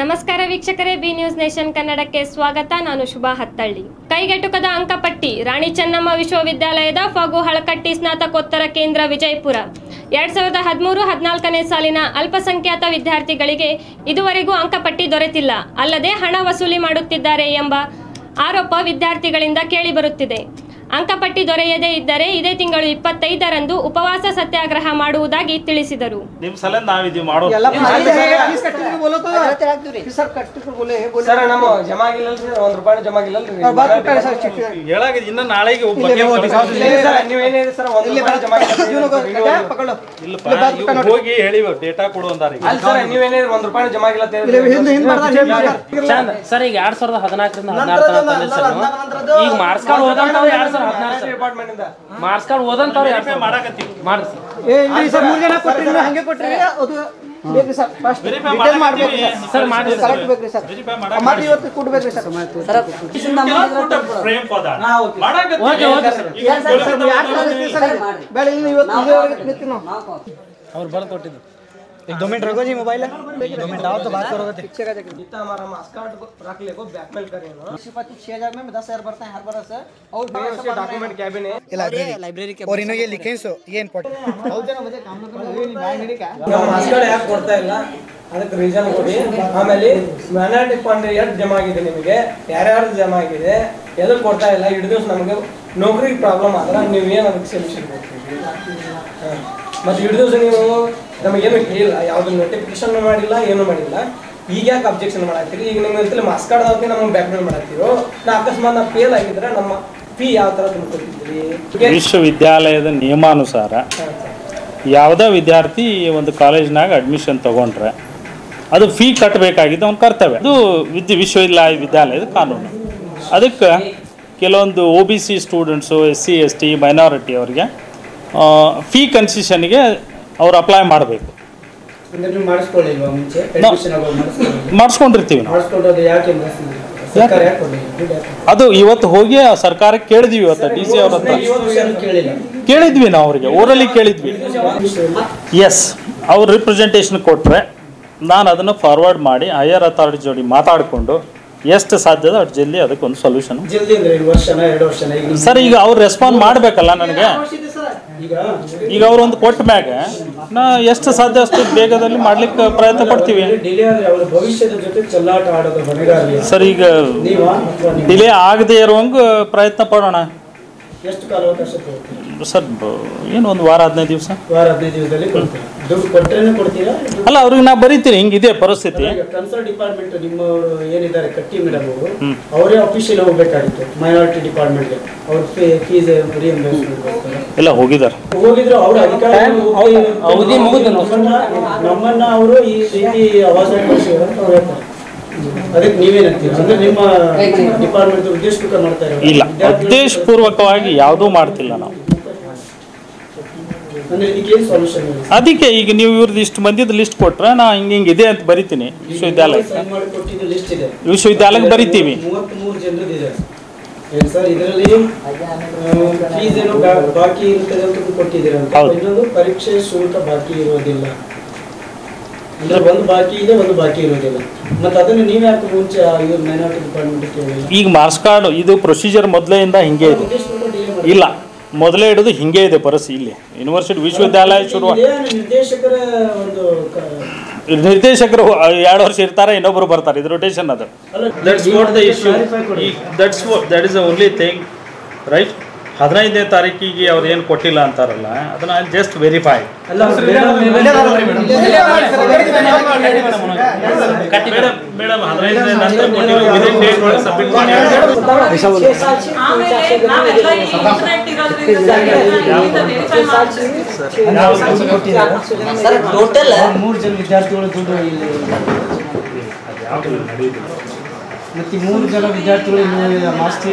ನಮಸ್ಕಾರ ವೀಕ್ಷಕರೇ, B news nation ಕನ್ನಡಕ್ಕೆ ಸ್ವಾಗತ. ನಾನು ಶುಭಾ ಹತ್ತಳ್ಳಿ. ಕೈಗೆಟುಕದ ಅಂಕಪಟ್ಟಿ, ರಾಣಿ ಚೆನ್ನಮ್ಮ ವಿಶ್ವವಿದ್ಯಾಲಯದ ಫಗು ಹಳಕಟ್ಟಿ ಸ್ನಾತಕೋತ್ತರ ಕೇಂದ್ರ ವಿಜಯಪುರ. ಎರಡ್ ಸಾವಿರದ ಹದಿಮೂರು ಹದಿನಾಲ್ಕನೇ ಸಾಲಿನ ಅಲ್ಪಸಂಖ್ಯಾತ ವಿದ್ಯಾರ್ಥಿಗಳಿಗೆ ಇದುವರೆಗೂ ಅಂಕಪಟ್ಟಿ ದೊರೆತಿಲ್ಲ. ಅಲ್ಲದೆ ಹಣ ವಸೂಲಿ ಮಾಡುತ್ತಿದ್ದಾರೆ ಎಂಬ ಆರೋಪ ವಿದ್ಯಾರ್ಥಿಗಳಿಂದ ಕೇಳಿಬರುತ್ತಿದೆ ಅಂಕಪಟ್ಟಿ ದೊರೆಯದೇ ಇದ್ದರೆ ಇದೇ ತಿಂಗಳು ಇಪ್ಪತ್ತೈದರಂದು ಉಪವಾಸ ಸತ್ಯಾಗ್ರಹ ಮಾಡುವುದಾಗಿ ತಿಳಿಸಿದರು. ಸರ್ ಈಗ. ಎರಡ್ ಸಾವಿರದ ಹದಿನಾಲ್ಕರಿಂದ ಹದಿನಾರು ಈಗ ಸರ್ ಹದಿನಾರು ಸರ್ ಡಿಪಾರ್ಟ್ಮೆಂಟ್ ಮಾಡಕತ್ತೀವಿ ಸರ್ ಏ ಸರ್ ಮೂರು ಜನ ಕೊಟ್ರಿ ನೀವು ಹಂಗೆ ಕೊಟ್ರಿ ಅದು ಬೇಕ್ರಿ ಸರ್ ಫಸ್ಟ್ ವೆರಿಫೈ ಡೀಟೇಲ್ ಮಾಡ್ಬೇಕ್ರಿ ಸರ್ ಸರ್ ಮಾಡಿ ಕರೆಕ್ಟ್ ಬೇಕ್ರಿ ಸರ್ ಮಾಡಿ ಇವತ್ತು ಕೊಡ್ಬೇಕ್ರಿ ಸರ್ ಫ್ರೇಮ್ ಪದ ಓಕೆ ಓಕೆ ಸರ್ ಸರ್ ಯಾರು ಸರ್ ಇವತ್ತು ನಿಂತೀವಿ ಅವ್ರು ಬರ್ದು ಕೊಟ್ಟಿದ್ದು एक दो मिनट रखो जी मोबाइल है। दो मिनट आओ तो बात करोगे जितना हमारा मास्कार्ड रख ले ब्लैकमेल करेंगे छह हजार में दस हजार भरते हैं हर बरस और डॉक्यूमेंट कैबिन है लाइब्रेरी और इन्होंने ये लिखे सो ये इंपॉर्टेंट बहुत ಜನ ಮಜೆ ಕಾಮ ನಮ್ಮ ಮಾಸ್ಕರ್ ಯಾಕೆ ಕೊಡ್ತಾ ಇಲ್ಲ ಅದಕ್ಕೆ ರೀಸನ್ ಕೊಡಿ ಆಮೇಲೆ ಮ್ಯಾನಾರಿಟಿ ಫಂಡ್ ಎಷ್ಟು ಜಮಾ ಆಗಿದೆ ನಿಮಗೆ ಯಾರ್ಯಾರು ಜಮಾ ಆಗಿದೆ ಎಲ್ಲ ಕೊಡ್ತಾ ಇಲ್ಲ ಹಿಡಿದು ನಮಗೆ ನೌಕರಿಗೆ ಪ್ರಾಬ್ಲಮ್ ಆದ್ರೆ ನೀವು ಏನು ಅದಕ್ಕೆ ಸೊಲ್ಯೂಷನ್ ಕೊಡ್ತೀವಿ ಮತ್ತೆ ಹಿಡಿದ ದಿವಸ ನೀವು ನಮಗೇನು ಹೇಳಿಲ್ಲ ಯಾವ್ದು ನೋಟಿಫಿಕೇಶನ್ ಮಾಡಿಲ್ಲ ಏನು ಮಾಡಿಲ್ಲ. ಈಗ ಯಾಕೆ ಅಬ್ಜೆಕ್ಷನ್ ಮಾಡತ್ತೀರಿ ಈಗ ನಿಮ್ಮ ಅಂತಲ್ಲಿ ಮಾಸ್ಕ್ ಕಾರ್ಡ್ ಅವ್ರಿಗೆ ನಮಗೆ ಬ್ಯಾಕ್ಮೇಲ್ ಮಾಡತ್ತೀರೋ ನಾ ಅಕಸ್ಮಾತ್ ನಾವು ಫೇಲ್ ಆಗಿದ್ರೆ ನಮ್ಮ ಫೀ ಯಾವ ಥರ ತುಂಬಿಕೊಟ್ಟಿದ್ರಿ ವಿಶ್ವವಿದ್ಯಾಲಯದ ನಿಯಮಾನುಸಾರ ಯಾವುದೇ ವಿದ್ಯಾರ್ಥಿ ಒಂದು ಕಾಲೇಜ್ನಾಗ ಅಡ್ಮಿಷನ್ ತಗೊಂಡ್ರೆ ಅದು ಫೀ ಕಟ್ಟಬೇಕಾಗಿದ್ದು ಅವ್ನ ಕರ್ತವ್ಯ. ಅದು ವಿದ್ಯ ವಿಶ್ವವಿದ್ಯಾಲಯ ವಿದ್ಯಾಲಯದ ಕಾನೂನು. ಅದಕ್ಕೆ ಕೆಲವೊಂದು O B C students S C S T minority ಅವರಿಗೆ ಫೀ ಕನ್ಸೆಷನ್ಗೆ ಅವ್ರು ಅಪ್ಲೈ ಮಾಡಬೇಕು. ಮಾಡಿಸ್ಕೊಂಡಿರ್ತೀವಿ? ಅದು ಇವತ್ತು ಹೋಗಿ ಸರ್ಕಾರಕ್ಕೆ ಕೇಳಿದ್ವಿ ಇವತ್ತು ಡಿ ಸಿ ಅವ್ರ ಹತ್ರ. ಕೇಳಿದ್ವಿ ನಾವು ಅವರಿಗೆ ಊರಲ್ಲಿ ಕೇಳಿದ್ವಿ. ಎಸ್ ಅವ್ರು ರಿಪ್ರೆಸೆಂಟೇಷನ್ ಕೊಟ್ಟರೆ ನಾನು ಅದನ್ನು ಫಾರ್ವರ್ಡ್ ಮಾಡಿ ಹೈಯರ್ ಅಥಾರಿಟಿ ಜೋಡಿ ಮಾತಾಡಿಕೊಂಡು ಎಷ್ಟು ಸಾಧ್ಯದ ಅಷ್ಟು ಜಲ್ದಿ ಅದಕ್ಕೆ ಒಂದು ಸೊಲ್ಯೂಷನ್ ಜಲ್ದಿ ಅಂದ್ರೆ ಈ ವರ್ಷನ ಎರಡು ವರ್ಷನ? ಈಗ ನಿಮ್ಗೆ- ಸರ್ ಈಗ ಅವ್ರು ರೆಸ್ಪಾಂಡ್ ಮಾಡಬೇಕಲ್ಲ ನನಗೆ? ಈಗ ಈಗ ಅವ್ರು ಒಂದು ಕೊಟ್ಟ ಮ್ಯಾಗ ನಾ ಎಷ್ಟು ಸಾಧ್ಯ ಅಷ್ಟು ಬೇಗದಲ್ಲಿ ಮಾಡ್ಲಿಕ್ಕೆ ಪ್ರಯತ್ನ ಪಡ್ತೀವಿ. ಡಿಲೇ ಆದ್ರೆ ಅವರ ಭವಿಷ್ಯದ ಜೊತೆ ಚೆಲ್ಲಾಟ ಆಡೋದು ಹೊಣೆಗಾರರು. ಸರ್ ಈಗ ನೀವಾ ಅಥವಾ ನೀವು? ಡಿಲೇ ಆಗದೆ ಇರುವಂಗೆ ಪ್ರಯತ್ನ ಪಡೋಣ. ಎಷ್ಟು ಕಾಲಾವಕಾಶ ಕೊಡ್ತೀರಾ? ಸರ್ ಏನು ಒಂದು ವಾರ ಹದಿನೈದು ದಿವಸ? ವಾರ ಹದಿನೈದು ದಿವಸದಲ್ಲಿ ಕೊಡ್ತೀರಾ? ದುಡ್ಡು ಕೊಟ್ಟರೆ ಕೊಡ್ತೀರಾ? ಅಲ್ಲ ಅವ್ರಿಗೆ ನಾ ಬರೀತೀನಿ ಹಿಂಗಿದೆ ಪರಿಸ್ಥಿತಿ. ಕನ್ಸಲ್ಟ್ ಡಿಪಾರ್ಟ್ಮೆಂಟ್ ನಿಮ್ಮ ಏನಿದ್ದಾರೆ ಕಟ್ಟಿ ಮೇಡಮ್ ಅವರು ಅವರೇ ಅಫಿಷಿಯಲ್ ಹೋಗ್ಬೇಕಾಗಿತ್ತು ಮೈನಾರಿಟಿ ಡಿಪಾರ್ಟ್ಮೆಂಟ್ಗೆ ಅವ್ರ ಫೀಸ್ ರಿಯಂಬರ್ಸ್ಮೆಂಟ್ ಎಲ್ಲ ಹೋಗಿದ್ದಾರೆ. ಹೋಗಿದ್ರು ಅವ್ರ ಅಧಿಕಾರಿಗಳು ಹೋಗಿ ಅವಧಿ ಮುಗಿದು ನಮ್ಮನ್ನ ಅವರು ಈ ರೀತಿ ಅವಾಸ ಅಂತ ಹೇಳ್ತಾರೆ. ಅದಕ್ಕೆ ನೀವೇನಂತೀರ ಅಂದ್ರೆ ನಿಮ್ಮ ಡಿಪಾರ್ಟ್ಮೆಂಟ್ ಉದ್ದೇಶಪೂರ್ವಕ ಮಾಡ್ತಾ ಇರೋದು? ಇಲ್ಲ ಉದ್ದೇಶಪೂರ್ವಕವಾಗಿ ಯಾವುದೂ ಮಾಡ್ತಿಲ್ಲ ನಾವು. ಅದಕ್ಕೆ ಈಗ ನೀವು ಇವ್ರದ್ದು ಇಷ್ಟು ಮಂದಿದ ಲಿಸ್ಟ್ ಕೊಟ್ರೆ ನಾ ಹಿಂಗೆ ಹಿಂಗೆ ಇದೆ ಅಂತ ಬರಿತೀನಿ ವಿಶ್ವವಿದ್ಯಾಲಯ ವಿಶ್ವವಿದ್ಯಾಲಯಕ್ಕೆ ಬರಿತೀವಿ. ಬಾಕಿ ಹೌದು. ಪರೀಕ್ಷೆ ಶುಲ್ಕ ಬಾಕಿ ಇರೋದಿಲ್ಲ. ಅಂದ್ರೆ ಒಂದು ಬಾಕಿ ಇದೆ ಒಂದು ಬಾಕಿ ಇರೋದಿಲ್ಲ ಮತ್ತೆ ಅದನ್ನು ನೀವು ಯಾಕೆ ಮುಂಚೆ ಇವ್ರು ಮೈನಾರಿಟಿ ಡಿಪಾರ್ಟ್ಮೆಂಟ್ ಕೇಳಿಲ್ಲ? ಈಗ ಮಾರ್ಸ್ ಕಾರ್ಡ್ ಇದು ಪ್ರೊಸೀಜರ್ ಮೊದಲೆಯಿಂದ ಹಿಂಗೆ ಇದೆ. ಇಲ್ಲ ಮೊದಲೇ ಹಿಡಿದು ಹಿಂಗೆ ಇದೆ ಪರಿಸ್ಥಿತಿ ಇಲ್ಲಿ. ಯೂನಿವರ್ಸಿಟಿ ವಿಶ್ವವಿದ್ಯಾಲಯ ಶುರು ಇದೇ ನಿರ್ದೇಶಕರ ಒಂದು ನಿರ್ದೇಶಕರು ಎರಡು ವರ್ಷ ಇರ್ತಾರೆ ಇನ್ನೊಬ್ರು ಬರ್ತಾರೆ. ಇದು ರೊಟೇಷನ್ ಅದು. That's what the issue. That's that is the only thing right ಹದಿನೈದನೇ ತಾರೀಕಿಗೆ ಅವ್ರು ಏನು ಕೊಟ್ಟಿಲ್ಲ ಅಂತಾರಲ್ಲ ಅದನ್ನ ಜಸ್ಟ್ ವೆರಿಫೈ ಮೇಡಮ್. ಮೇಡಮ್ ಹದಿನೈದನೇ ನಂತರ ಕೊಟ್ಟಿಲ್ಲ within ಒಳಗೆ submit ಮಾಡಿ. ಇರೋದ್ರಿಂದ ಇಲ್ಲಿಂದ ಮೂರು ಜನ ವಿದ್ಯಾರ್ಥಿಗಳು ದುಡ್ಡು ಇಲ್ಲಿ ಮತ್ತೆ ಮೂರು ಜನ ವಿದ್ಯಾರ್ಥಿಗಳು ಮಾಸ್ತಿ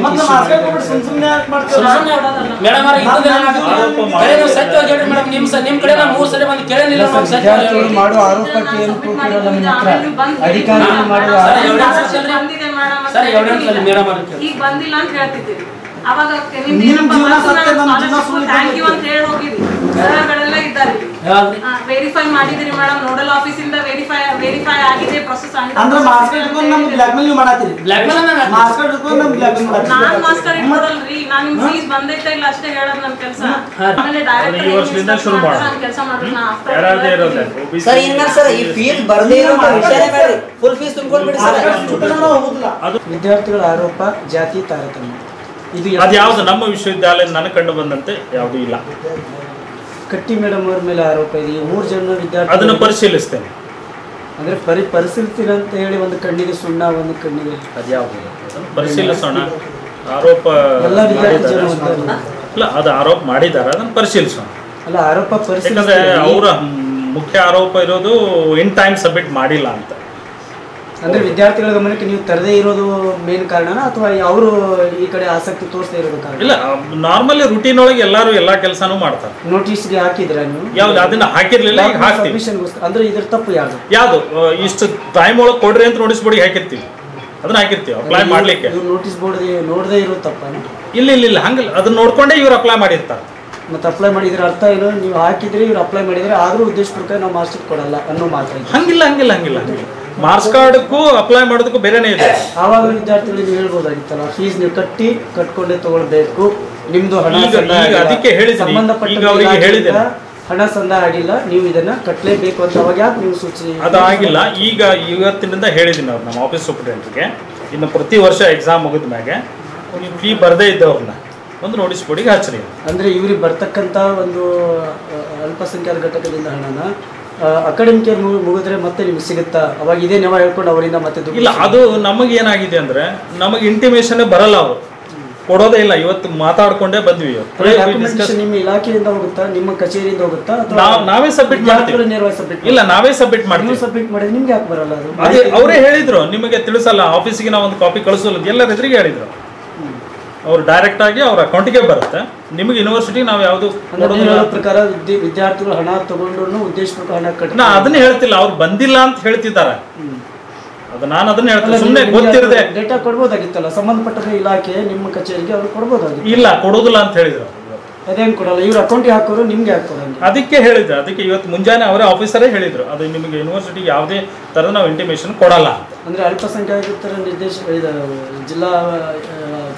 ವಿದ್ಯಾರ್ಥಿಗಳು. ಮಾಡುವ ಆರೋಪಕ್ಕೆ ಏನು ಪ್ರೂಫ್ ಇರೋಲ್ಲ ನಿಮ್ಮ ಹತ್ರ ಅಧಿಕಾರಿಗಳು ಮಾಡುವ ಸರ್, ಆರೋಪ- evidence ಮೇಡಮ್ ಸರ್, evidence ಅಲ್ಲಿ ಮೇಡಮ್ ಅವ್ರು ಈಗ ಬಂದಿಲ್ಲ ಅಂತ ಹೇಳ್ತಿದ್ದೀರಿ. ಅವಾಗ ನಿಮ್ you ಅಂತ ಹೇಳಿ ಹೋಗಿರಿ ಸರ್ಗಳೆಲ್ಲ ಇದ್ದಾರೆ ಯಾವ್ದ್ರಿ? ವೆರಿಫೈ ಮಾಡಿದಿರಿ ಮೇಡಮ್ ನೋಡಲ್ ಆಫೀಸ್ ಇಂದ ವೆರಿಫೈ ವೆರಿಫೈ ಆಗಿದೆ ಪ್ರೊಸೆಸ್ ಅಂದ್ರೆ ಮಾಸ್ಕ್ ಕಾರ್ಡ್ ಇಟ್ಕೊಂಡು ನಮ್ಗೆ ಬ್ಲಾಕ್ ಮೇಲ್ ನೀವು ಮಾಡತ್ತೀರಿ? ಬ್ಲಾಕ್ ಮೇಲ್ ಅನ್ನ ಮಾಸ್ಕ್ ಕಾರ್ಡ್ ಇಟ್ಕೊಂಡು ನಮ್ಗೆ ಬ್ಲಾಕ್ ಮೇಲ್ ನಾನ್ ಮಾಡತ್ತೀರಿ ಮಾಸ್ಕ್ ಕಾರ್ಡ್ ಇಟ್ಕೊಡಲ್ರಿ ನಾನ್ ನಿಮ್ ಫೀಸ್ ಬಂದೈತೆ ಇಲ್ಲ ಅಷ್ಟೇ ಹೇಳೋದು ನನ್ ಕೆಲಸ. ಆಮೇಲೆ ಅದು ಈ ವರ್ಷದಿಂದ ಶುರು ಮಾಡು. ಡೈರೆಕ್ಟ್ ಕೆಲಸ ಮಾಡ್ಬೇಕು ನಾ ಯಾರಾದ್ರೂ ಇರೋದೆ ಸರ್ ಏನಿಲ್ಲ ಸರ್ ಈ ಫೀಸ್ ಬರದೇ ಇರೋ ವಿಷಯನೇ ಬೇಡ್ರಿ. Full fees sir. ಹೋಗುದಿಲ್ಲ. ವಿದ್ಯಾರ್ಥಿಗಳ ಆರೋಪ ಜಾತಿ ತಾರತಮ್ಯ. ಅದು ಯಾವುದು? ನಮ್ಮ ವಿಶ್ವವಿದ್ಯಾಲಯ ನನಗೆ ಕಂಡು ಬಂದಂತೆ ಯಾವುದೂ ಇಲ್ಲ. ಕಟ್ಟಿ ಮೇಡಮ್ ಅವ್ರ ಮೇಲೆ ಆರೋಪ ಇದೆ ಈ ಮೂರು ಜನ ವಿದ್ಯಾರ್ಥಿ ಅದನ್ನು ಪರಿಶೀಲಿಸ್ತೇನೆ. ಅಂದ್ರೆ ಪರಿ ಪರಿಸ್ಥಿತಿ ಅಂತ ಹೇಳಿ ಒಂದು ಕಣ್ಣಿಗೆ ಸುಣ್ಣ ಒಂದು ಕಣ್ಣಿಗೆ ಅದ್ಯಾವುದು? ಪರಿಶೀಲಿಸೋಣ. ಆರೋಪ ಎಲ್ಲ ವಿದ್ಯಾರ್ಥಿ ಜನ ಇಲ್ಲ ಅದು ಆರೋಪ ಮಾಡಿದ್ದಾರೆ. ಅದನ್ನು ಪರಿಶೀಲಿಸೋಣ. ಅಲ್ಲ ಆರೋಪ ಪರಿಶೀಲಿಸಿದ್ರೆ ಅವರ ಮುಖ್ಯ ಆರೋಪ ಇರೋದು ಇನ್ ಟೈಮ್ ಸಬ್ಮಿಟ್ ಮಾಡಿಲ್ಲ ಅಂತ. ಅಂದ್ರೆ ವಿದ್ಯಾರ್ಥಿಗಳ ಗಮನಕ್ಕೆ ನೀವು ತರದೇ ಇರೋದು ಮೇನ್ ಕಾರಣನ? ಅಥವಾ ಅವರು ಈ ಕಡೆ ಆಸಕ್ತಿ ತೋರಿಸದೇ ಇರೋದು ಕಾರಣ? ಇಲ್ಲ ನಾರ್ಮಲಿ ರುಟೀನ್ ಒಳಗೆ ಎಲ್ಲರೂ ಎಲ್ಲಾ ಕೆಲಸನೂ ಮಾಡ್ತಾರೆ. ನೋಟಿಸ್ಗೆ ಹಾಕಿದ್ರ ನೀವು? ಯಾವ್ದು ಅದನ್ನ ಹಾಕಿರ್ಲಿಲ್ಲ ಈಗ ಹಾಕ್ತೀವಿ. ಅಂದ್ರೆ ಇದ್ರ ತಪ್ಪು ಯಾವುದು? ಯಾವ್ದು? ಇಷ್ಟು ಟೈಮ್ ಒಳಗೆ ಕೊಡ್ರಿ ಅಂತ ನೋಟಿಸ್ ಬೋರ್ಡ್ ಹಾಕಿರ್ತೀವಿ. ಅದನ್ನ ಹಾಕಿರ್ತೀವಿ ಅಪ್ಲೈ ಮಾಡ್ಲಿಕ್ಕೆ. ನೋಟಿಸ್ ಬೋರ್ಡ್ ನೋಡದೇ ಇರೋದು ತಪ್ಪು ಇಲ್ಲ ಇಲ್ಲ ಇಲ್ಲ ಹಂಗಿಲ್ಲ. ಅದನ್ನ ನೋಡ್ಕೊಂಡೇ ಇವ್ರು ಅಪ್ಲೈ ಮಾಡಿರ್ತಾರೆ. ಮತ್ತೆ ಅಪ್ಲೈ ಮಾಡಿದ್ರೆ ಅರ್ಥ ಏನು? ನೀವು ಹಾಕಿದ್ರೆ ಇವ್ರು ಅಪ್ಲೈ ಮಾಡಿದ್ರೆ ಆದ್ರೂ ಉದ್ದೇಶಪೂರ್ವಕ ನಾವು ಮಾರ್ಕ್ಸ್ ಕೊಡಲ್ಲ ಅನ್ನೋ ಮಾತ್ರ ಹಂಗಿಲ್ಲ ಹಂಗಿಲ್ಲ ಹಂಗಿಲ್ಲ ಹಂಗಿಲ್ಲ. ಮಾರ್ಕ್ಸ್ ಕಾರ್ಡ್ಕ್ಕೂ ಅಪ್ಲೈ ಮಾಡೋದಕ್ಕೂ ಬೇರೆನೇ ಇದೆ. ಆವಾಗ ವಿದ್ಯಾರ್ಥಿಗಳಿಗೆ ನೀವು ಹೇಳ್ಬೋದಾಗಿತ್ತಲ್ಲ ಫೀಸ್ ನೀವು ಕಟ್ಟಿ ಕಟ್ಕೊಂಡೇ ತಗೊಳ್ಬೇಕು ನಿಮ್ದು ಹಣ ಈಗ- ಸಂದಾಯ ಈಗ ಆಗಿಲ್ಲ. ಅದಕ್ಕೆ ಹೇಳಿ ಸಂಬಂಧಪಟ್ಟ ಈಗ ಅವರಿಗೆ ಇಲಾಖೆಯಿಂದ ಹೇಳಿದ್ದೇನೆ. ಹಣ ಸಂದ ಆಗಿಲ್ಲ ನೀವು ಇದನ್ನ ಕಟ್ಟಲೇಬೇಕು ಅಂತ ಅವಾಗ ಯಾಕೆ ನೀವು ಸೂಚಿ ಅದಾಗಿಲ್ಲ. ಈಗ ಇವತ್ತಿನಿಂದ ಹೇಳಿದ್ದೀನಿ ಅವ್ರು ನಮ್ಮ ಆಫೀಸ್ ಸೂಪರಿಂಟೆಂಟ್ಗೆ ಇನ್ನು ಪ್ರತಿ ವರ್ಷ ಎಕ್ಸಾಮ್ ಮುಗಿದ ಮ್ಯಾಗೆ ನೀವು ಫೀ ಬರದೇ ಇದ್ದವ್ರನ್ನ ಒಂದು ನೋಟಿಸ್ ಬೋರ್ಡಿಗೆ ಹಾಚರಿ. ಅಂದ್ರೆ ಇವ್ರಿಗೆ ಬರ್ತಕ್ಕಂತ ಒಂದು ಅಲ್ಪಸಂಖ್ಯಾತ ಘಟಕದಿಂದ ಹಣನ ಅಕಾಡೆಮಿಕ್ ಇಯರ್ ಮುಗಿದ್ರೆ ಮತ್ತೆ ನಿಮ್ಗೆ ಸಿಗುತ್ತಾ? ಅವಾಗ ಇದೇ ನೆವ ಹೇಳ್ಕೊಂಡು ಅವರಿಂದ ಮತ್ತೆ ಇಲ್ಲ ಅದು ನಮಗೆ ಏನಾಗಿದೆ ಅಂದ್ರೆ ನಮಗೆ ಇಂಟಿಮೇಷನ್ ಬರಲ್ಲ ಅವರು ಕೊಡೋದೇ ಇಲ್ಲ ಇವತ್ತು ಮಾತಾಡ್ಕೊಂಡೇ ಬಂದ್ವಿ ನಿಮ್ಮ ಇಲಾಖೆಯಿಂದ ಹೋಗುತ್ತಾ? ನಿಮ್ಮ ಕಚೇರಿಯಿಂದ ಹೋಗುತ್ತಾ? ನಾವ್- ಸಬ್ಮಿಟ್ ಮಾಡ್ತೀವಿ. ಇಲ್ಲ ನಾವೇ ಸಬ್ಮಿಟ್ ಮಾಡ್ತೀವಿ. ಸಬ್ಮಿಟ್ ಮಾಡಿದ್ರೆ ನಿಮ್ಗೆ ಯಾಕೆ ಬರಲ್ಲ ಅದು? ಅದೇ ಅವರೇ ಹೇಳಿದ್ರು ನಿಮಗೆ ತಿಳಿಸಲ್ಲ ಆಫೀಸಿಗೆ ನಾವು ಒಂದು ಕಾಪಿ ಕಳಿಸಲ್ಲ ಎಲ್ಲರ ಎದುರಿಗೆ ಹೇಳಿದ್ರು. ಅವ್ರು ಡೈರೆಕ್ಟ್ ಆಗಿ ಅವ್ರ ಅಕೌಂಟಿಗೆ ಬರುತ್ತೆ. ನಿಮಗೆ ಯೂನಿವರ್ಸಿಟಿ ನಾವು ಯಾವುದು ಪ್ರಕಾರ ವಿದ್ಯಾ- ವಿದ್ಯಾರ್ಥಿಗಳು ಹಣ ತಗೊಂಡು ಉದ್ದೇಶಪೂರ್ವಕ ಹಣ ಕಟ್ಟಿ ನಾ ಅದನ್ನ ಹೇಳ್ತಿಲ್ಲ ಅವ್ರು ಬಂದಿಲ್ಲ ಅಂತ ಹೇಳ್ತಿದ್ದಾರೆ. ಅದು ನಾನು ಅದನ್ನ ಹೇಳ್ತೀನಿ ಸುಮ್ಮನೆ ಗೊತ್ತಿರದೆ. ಡೇಟಾ ಕೊಡ್ಬೋದಾಗಿತ್ತಲ್ಲ ಸಂಬಂಧಪಟ್ಟ ಇಲಾಖೆ ನಿಮ್ಮ ಕಚೇರಿಗೆ ಅವ್ರು ಕೊಡ್ಬೋದಾಗಿತ್ತು. ಇಲ್ಲ ಕೊಡೋದಿಲ್ಲ ಅಂತ ಹೇಳಿದ್ರು ಅದೇನ್ ಕೊಡಲ್ಲ ಇವ್ರ ಅಕೌಂಟಿಗೆ ಹಾಕೋರು ನಿಮ್ಗೆ ಆಗ್ತದೆ ಅದಕ್ಕೆ ಹೇಳಿದ್ರು ಅದಕ್ಕೆ ಇವತ್ತು ಮುಂಜಾನೆ ಅವರೇ ಆಫೀಸರೇ ಹೇಳಿದ್ರು ಅದು ನಿಮಗೆ ಯೂನಿವರ್ಸಿಟಿ ಯಾವುದೇ ಥರದ ನಾವು ಇಂಟಿಮೇಷನ್ ಕೊಡಲ್ಲ ಅಂದ್ರೆ ಅಲ್ಪಸಂಖ್ಯಾತರ ನಿರ್ದೇಶ ಜಿಲ್ಲಾ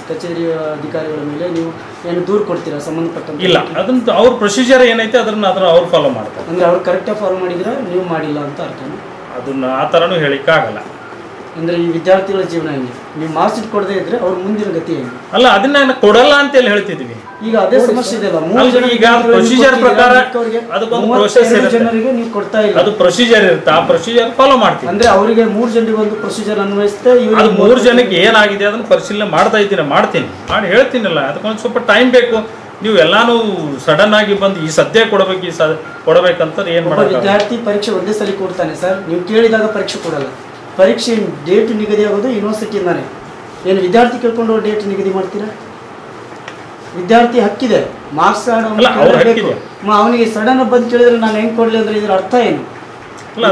ಆ, ಕಚೇರಿಯ ಅಧಿಕಾರಿಗಳ ಮೇಲೆ ನೀವು ಏನು ದೂರು ಕೊಡ್ತೀರಾ ಸಂಬಂಧಪಟ್ಟ ಇಲ್ಲ ಅದಂತ ಅವ್ರ ಪ್ರೊಸೀಜರ್ ಏನೈತೆ ಅದನ್ನ ಅದನ್ನ ಅವ್ರು ಫಾಲೋ ಮಾಡ್ತಾರೆ. ಅಂದ್ರೆ ಅವ್ರು ಕರೆಕ್ಟಾಗಿ ಫಾಲೋ ಮಾಡಿದ್ರೆ ನೀವು ಮಾಡಿಲ್ಲ ಅಂತ ಅರ್ಥ ಅದನ್ನ ಆ ಥರನೂ ಹೇಳಿಕ್ಕಾಗಲ್ಲ. ಅಂದ್ರೆ ಈ ವಿದ್ಯಾರ್ಥಿಗಳ ಜೀವನ ಹೆಂಗೆ? ನೀವು ಮಾರ್ಕ್ಸ್ ಶೀಟ್ ಕೊಡದೇ ಇದ್ರೆ ಅವ್ರ ಮುಂದಿನ ಗತಿ ಏನು? ಅಲ್ಲ ಅದನ್ನ ನಾನು ಕೊಡಲ್ಲ ಅಂತ ಹೇಳಿ ಹೇಳ್ತಿದ್ವಿ ಈಗ ಅದೇ ಸಮಸ್ಯೆ ಇದೆ ಮೂರು ಜನ ಈಗ ಕೊಟ್ಟಿದ್ದೀರಾ, ಪ್ರಕಾರ ಅದಕ್ಕೊಂದು ಇರುತ್ತೆ. ಜನರಿಗೆ ನೀವು ಕೊಡ್ತಾ ಇಲ್ಲ. ಅದು ಪ್ರೊಸೀಜರ್ ಇರುತ್ತೆ. ಆ ಪ್ರೊಸೀಜರ್ ಫಾಲೋ ಮಾಡ್ತೀವಿ. ಅಂದ್ರೆ ಅವರಿಗೆ ಮೂರು ಜನರಿಗೆ ಒಂದು ಪ್ರೊಸೀಜರ್ ಅನ್ವಯಿಸುತ್ತೆ ಅದು ಇವ್ರಿಗೆ ಮೂರು ಜನಕ್ಕೆ ಏನಾಗಿದೆ ಅದನ್ನ ಪರಿಶೀಲನೆ ಮಾಡ್ತಾ ಇದ್ದೀನಿ ಮಾಡ್ತೀನಿ. ಮಾಡಿ ಹೇಳ್ತೀನಲ್ಲ. ಅದಕ್ಕೊಂದು ಸ್ವಲ್ಪ ಟೈಮ್ ಬೇಕು. ನೀವು ಎಲ್ಲಾನು ಸಡನ್ ಆಗಿ ಬಂದು ಈ ಸದ್ಯ ಕೊಡಬೇಕು ಈ ಸ ಕೊಡಬೇಕಂತ ಏನ್ ಮಾಡೋದು ವಿದ್ಯಾರ್ಥಿ ಪರೀಕ್ಷೆ ಒಂದೇ ಸಲ ಕೊಡ್ತಾನೆ ಸರ್. ನೀವು ಕೇಳಿದಾಗ ಪರೀಕ್ಷೆ ಕೊಡಲ್ಲ. ಪರೀಕ್ಷೆ ಡೇಟ್ ನಿಗದಿ ಆಗೋದು ಯೂನಿವರ್ಸಿಟಿಯಿಂದಾನೆ ಏನು ವಿದ್ಯಾರ್ಥಿ ಕೇಳ್ಕೊಂಡು ಡೇಟ್ ನಿಗದಿ ಮಾಡ್ತೀರಾ? ವಿದ್ಯಾರ್ಥಿ ಹಕ್ಕಿದೆ. ಮಾರ್ಕ್ಸ್ ಅವ್ರ ಅವನಿಗೆ ಸಡನ್ ಬಂದು ಕೇಳಿದ್ರೆ ನಾನು ಹೆಂಗ್ ಕೊಡ್ಲಿ ಅಂದ್ರೆ ಇದ್ರ ಅರ್ಥ ಏನು?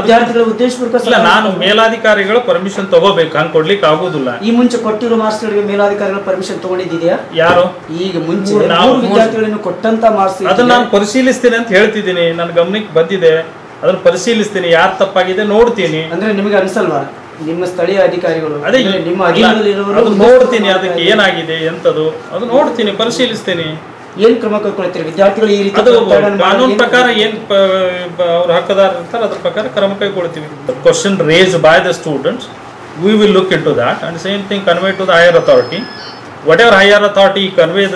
ವಿದ್ಯಾರ್ಥಿಗಳ ಉದ್ದೇಶಪೂರ್ವಕ ನಾನು ಮೇಲಾಧಿಕಾರಿಗಳ ಪರ್ಮಿಷನ್ ತಗೋಬೇಕು. ಹಂಗೆ ಕೊಡ್ಲಿಕ್ಕೆ ಆಗುದಿಲ್ಲ. ಈ ಮುಂಚೆ ಕೊಟ್ಟಿರೋ ಮಾರ್ಕ್ಸ್ಗಳಿಗೆ ಮೇಲಾಧಿಕಾರಿಗಳ ಪರ್ಮಿಷನ್ ತಗೊಂಡಿದ್ಯಾ ಯಾರು? ಈಗ ಮುಂಚೆ ನಾವು- ವಿದ್ಯಾರ್ಥಿಗಳನ್ನು ಕೊಟ್ಟಂತ ಮಾರ್ಕ್ಸ್ ಅದನ್ನ ನಾನು ಪರಿಶೀಲಿಸ್ತೀನಿ ಅಂತ ಹೇಳ್ತಿದ್ದೀನಿ. ನನ್ನ ಗಮನಕ್ಕೆ ಬಂದಿದೆ. ಅದನ್ನ ಪರಿಶೀಲಿಸ್ತೀನಿ ಯಾರು ತಪ್ಪಾಗಿದೆ ನೋಡ್ತೀನಿ. ಅಂದ್ರೆ ನಿಮಗೆ ಅನ್ಸಲ್ವಾ? ನಿಮ್ಮ ಸ್ಥಳೀಯ ಅಧಿಕಾರಿಗಳು ಅದೇ ನಿಮ್ಮ ಅಧೀನದಲ್ಲಿರುವವರು ನೋಡ್ತೀನಿ ಅದಕ್ಕೆ ಏನಾಗಿದೆ ಎಂತದು ಅದು ನೋಡ್ತೀನಿ ಪರಿಶೀಲಿಸ್ತೀನಿ. ಏನ್ ಕ್ರಮ ಕೈಗೊಳ್ತೀರಿ ವಿದ್ಯಾರ್ಥಿಗಳು ಈ ರೀತಿ ಕಾನೂನು ಪ್ರಕಾರ ಏನ್ ಅವ್ರ ಹಕ್ಕದಾರ ಇರ್ತಾರೆ ಅದ್ರ ಪ್ರಕಾರ ಕ್ರಮ ಕೈಗೊಳ್ತೀವಿ. Question raise by the students we will look into that and same thing convey to the higher authority whatever higher authority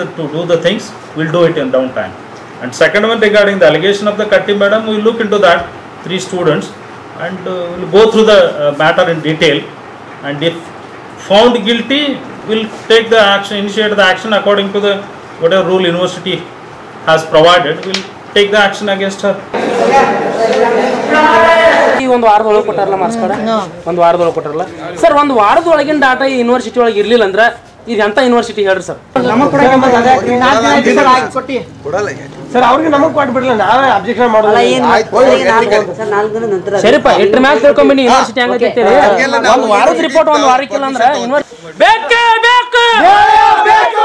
the to do the things will do it in down time and second one regarding the allegation of the Katti madam will look into that three students and will go through the matter in detail and if found guilty will take the action initiate the action according to the whatever rule university has provided. Will take the action against her. ಈ ಒಂದು ವಾರದೊಳಗೆ ಕೊಟ್ಟಾರಲ್ಲ marks card? ಒಂದು ವಾರದೊಳಗೆ ಕೊಟ್ಟಾರಲ್ಲ? Sir ಒಂದು ವಾರದೊಳಗಿನ data ಈ university ಒಳಗೆ ಇರಲಿಲ್ಲ ಅಂದ್ರೆ ಇದು ಎಂಥ ಯೂನಿವರ್ಸಿಟಿ ಹೇಳ್ರಿ ಸರ್? ಸರ್ ಅವ್ರಿಗೆ ನಮಗ್ ಕೊಟ್ಬಿಡ್ಲ ನಾವೇ ಅಬ್ಜೆಕ್ಷನ್ ಅಲ್ಲ ಏನ್ ಮಾಡೋದು ಸರ್ ನಾಲ್ಕು ನಂತರ ಸರಿಪ ಇಟ್ರ ಮ್ಯಾಗ ತಿಳ್ಕೊಂಬಿನಿ ಯೂನಿವರ್ಸಿಟಿ ಹಂಗೈತಿ ಒಂದು ವಾರದ ರಿಪೋರ್ಟ್ ಒಂದು ವಾರಕ್ಕಿಲ್ಲ ಅಂದ್ರೆ ಯೂನಿವರ್ಸಿಟಿ ಬೇಕೇ ಬೇಕು! ಬೇಕೇ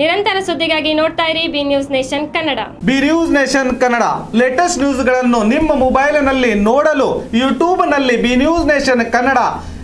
ನಿರಂತರ ಸುದ್ದಿಗಾಗಿ ನೋಡ್ತಾ ಇರಿ B News Nation Kannada. B News Nation Kannada. Latest ನ್ಯೂಸ್ಗಳನ್ನು ನಿಮ್ಮ ಮೊಬೈಲಿನಲ್ಲಿ ನೋಡಲು ಯೂಟ್ಯೂಬ್ನಲ್ಲಿ ಬಿ ನ್ಯೂಸ್ ನೇಷನ್ ಕನ್ನಡ.